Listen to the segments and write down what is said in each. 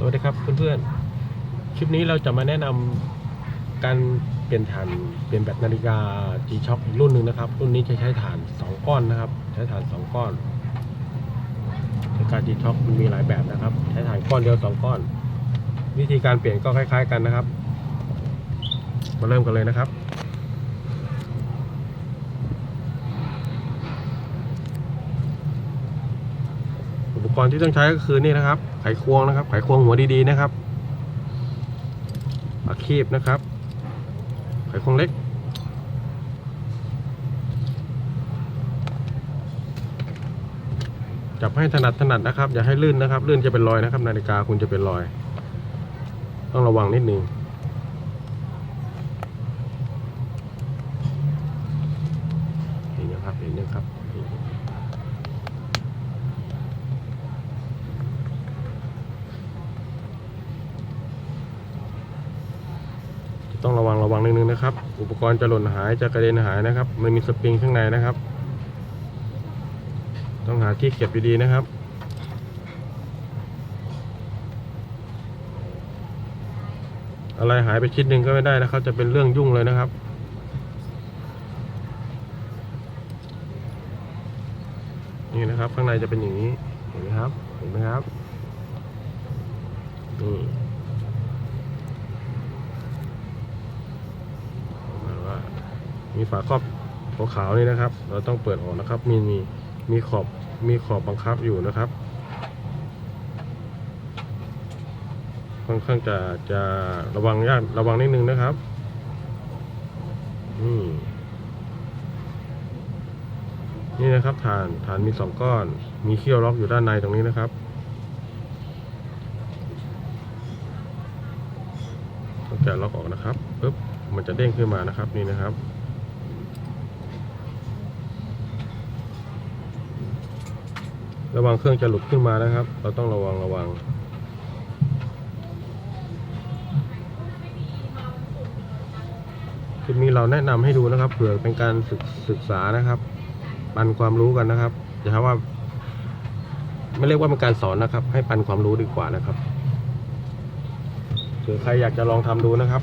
สวัสดีครับเพื่อนๆ คลิปนี้เราจะมาแนะนำการเปลี่ยนถ่านเปลี่ยนแบตนาฬิกา G-Shock อีกรุ่นหนึ่งนะครับ รุ่นนี้จะใช้ถ่าน 2 ก้อนนะครับ ใช้ถ่าน 2 ก้อนนาฬิกา G-Shock มันมีหลายแบบนะครับ ใช้ถ่านก้อนเดียว 2 ก้อน วิธีการเปลี่ยนก็คล้าย ๆ กันนะครับ มาเริ่มกันเลยนะครับ อุปกรณ์ที่ต้องใช้ก็คือนี่นะครับ ไขควงนะครับ ไขควงหัวดีๆนะครับอาคีบนะครับ ไขควงเล็ก จับให้ถนัดถนัดนะครับ อย่าให้ลื่นนะครับ ลื่นจะเป็นรอยนะครับ นาฬิกาคุณจะเป็นรอย ต้องระวังนิดนึง เห็นนะครับ เห็นนะครับ ต้อง ระวังนิดนึงนะครับ อุปกรณ์จะหล่นหายจะกระเด็นหายนะครับ มันมีสปริงข้างในนะครับ ต้องหาที่เก็บดีๆนะครับอะไรหายไปชิ้นหนึ่งก็ไม่ได้นะครับ จะเป็นเรื่องยุ่งเลยนะครับ นี่นะครับข้างในจะเป็นอย่างนี้ เห็นไหมครับ เห็นไหมครับนี่ หมายว่า มีฝาครอบขาวๆนี่นะครับ เราต้องเปิดออกนะครับ มีมีมีขอบมีขอบบังคับอยู่นะครับ ค่อนข้างจะจะระวังยากระวังนิดนึงนะครับนี่นะครับฐานฐานมีสองก้อน มีเขี้ยวล็อกอยู่ด้านในตรงนี้นะครับต้องแกะล็อกออกนะครับปึ๊บมันจะเด้งขึ้นมานะครับนี่นะครับ ระวังเครื่องจะหลุดขึ้นมานะครับ เราต้องระวังระวัง คลิปนี้เราแนะนำให้ดูนะครับ เผื่อเป็นการศึกศึกษานะครับปันความรู้กันนะครับอย่าว่า ไม่เรียกว่าเป็นการสอนนะครับ ให้ปันความรู้ดีกว่านะครับเผื่อใครอยากจะลองทำดูนะครับ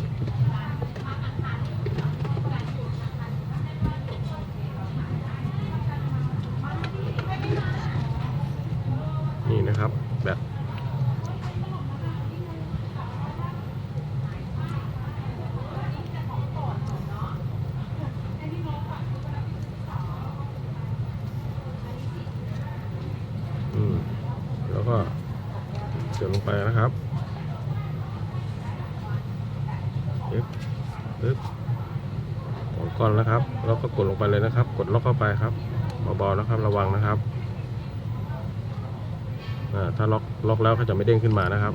นี่นะครับแบบอืม แล้วก็เสียบลงไปนะครับปึ๊บปึ๊บสองก้อนนะครับ แล้วก็กดลงไปเลยนะครับ กดล็อกเข้าไปครับเบาๆนะครับระวังนะครับอ่าถ้าล็อกล็อกแล้วเขาจะไม่เด้งขึ้นมานะครับ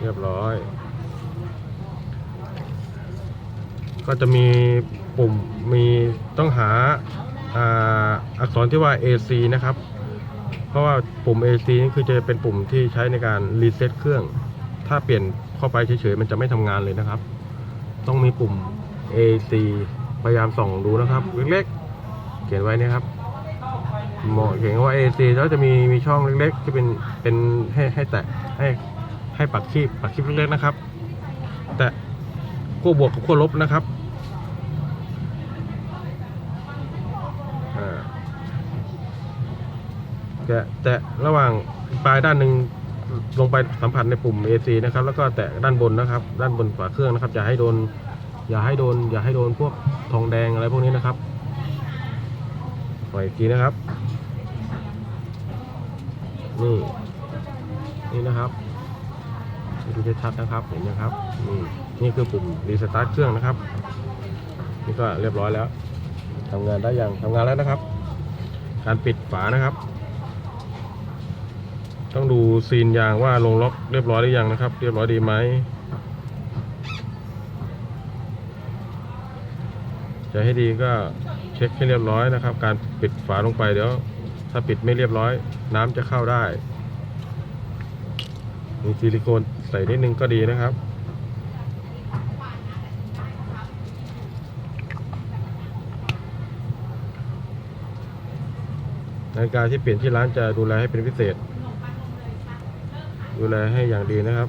เรียบร้อย ก็จะมีปุ่มมีต้องหาอาอักษรที่ว่า AC นะครับ ราะว่าปุ่ม AC นี่คือจะเป็นปุ่มที่ใช้ในการรีเซ็ตเครื่อง ถ้าเปลี่ยนเข้าไปเฉยๆ มันจะไม่ทำงานเลยนะครับ ต้องมีปุ่ม AC พยายามส่องดูนะครับ เล็กๆ เขียนไว้นะครับเหมาะเขียนว่า AC แล้วจะมีมีช่องเล็กๆ ที่เป็นเป็นให้ให้แตะให้ให้ปักคีบปักคีบเล็กๆนะครับ แต่ขั้วบวกกับขั้วลบนะครับอ่า แกะแตะระหว่างปลายด้านหนึ่งลงไปสัมผัสในปุ่ม AC นะครับ แล้วก็แตะด้านบนนะครับ ด้านบนฝาเครื่องนะครับ อย่าให้โดน อย่าให้โดน อย่าให้โดนพวกทองแดงอะไรพวกนี้นะครับปล่อยอีกทีนะครับ นี่ นี่นะครับดูชัดๆนะครับ เห็นไหมครับ นี่ นี่คือปุ่มรีสตาร์ทเครื่องนะครับ นี่ก็เรียบร้อยแล้วทำงานได้อย่างทำงานแล้วนะครับ การปิดฝานะครับ ต้องดูซีนยางว่าลงล็อกเรียบร้อยหรือยังนะครับ เรียบร้อยดีไหม จะให้ดีก็เช็คให้เรียบร้อยนะครับ การปิดฝาลงไปเดี๋ยว ถ้าปิดไม่เรียบร้อย น้ำจะเข้าได้ มีซิลิโคนใส่นิดนึงก็ดีนะครับนาฬิกาที่เปลี่ยนที่ร้านจะดูแลให้เป็นพิเศษ ดูแลให้อย่างดีนะครับ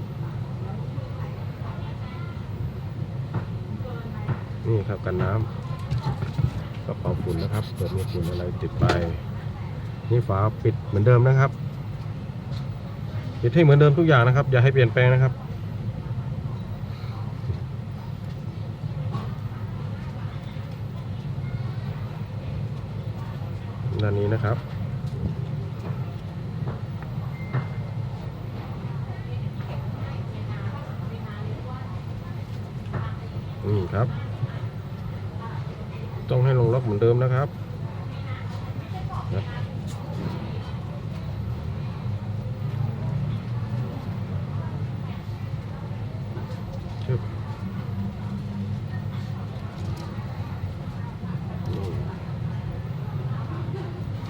นี่ครับกันน้ำกระเป๋าฝุ่นนะครับเกิดมีฝุ่นอะไรติดไป นี่ฝาปิดเหมือนเดิมนะครับปิดให้เหมือนเดิมทุกอย่างนะครับ อย่าให้เปลี่ยนแปลงนะครับด้านนี้นะครับ นี่ครับ ต้องให้ลงล็อกเหมือนเดิมนะครับ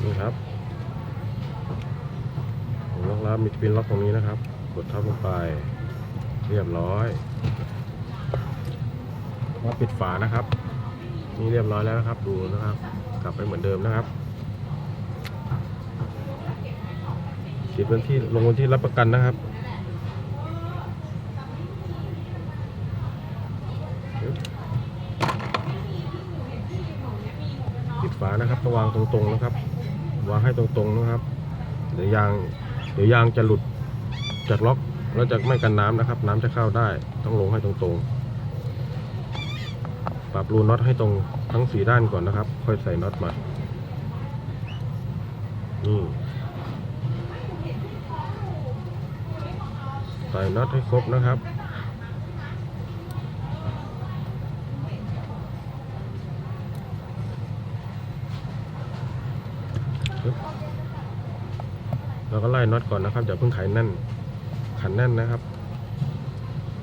นี่ครับล็อกแล้วมีเป็นล็อกตรงนี้นะครับ กดทับลงไป เรียบร้อย ว่าปิดฝานะครับ นี่เรียบร้อยแล้วนะครับ ดูนะครับ กลับไปเหมือนเดิมนะครับติดวันที่ลงวันที่รับประกันนะครับปิดฝานะครับต้องวางตรงๆนะครับ วางให้ตรงๆนะครับ เดี๋ยวยาง เดี๋ยวยางจะหลุดจากล็อกแล้วจะไม่กันน้ำนะครับ น้ำจะเข้าได้ต้องลงให้ตรงๆ ปรับรูน็อตให้ตรงทั้งสีด้านก่อนนะครับ ค่อยใส่น็อตมานี่ใส่น็อตให้ครบนะครับเราก็ไล่น็อตก่อนนะครับอย่าเพิ่งไขแน่นขันแน่นนะครับ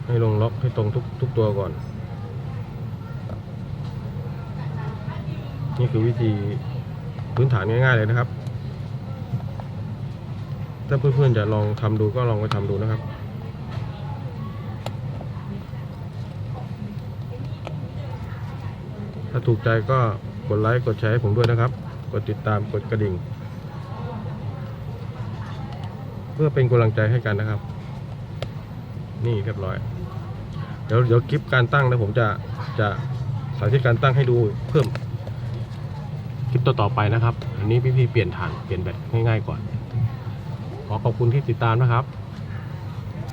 ให้ลงล็อกให้ตรงทุกทุกตัวก่อน นี่คือวิธีพื้นฐานง่ายๆเลยนะครับ ถ้าเพื่อนๆจะลองทำดูก็ลองไปทำดูนะครับถ้าถูกใจก็กดไลค์ กดแชร์ให้ผมด้วยนะครับ กดติดตาม กดกระดิ่ง เพื่อเป็นกำลังใจให้กันนะครับ นี่เรียบร้อย เดี๋ยวเดี๋ยวคลิปการตั้งนะผมจะจะสาธิตการตั้งให้ดูเพิ่ม คลิปต่อไปนะครับ อันนี้พี่ๆเปลี่ยนฐานเปลี่ยนแบตง่ายๆก่อน ขอขอบคุณที่ติดตามนะครับ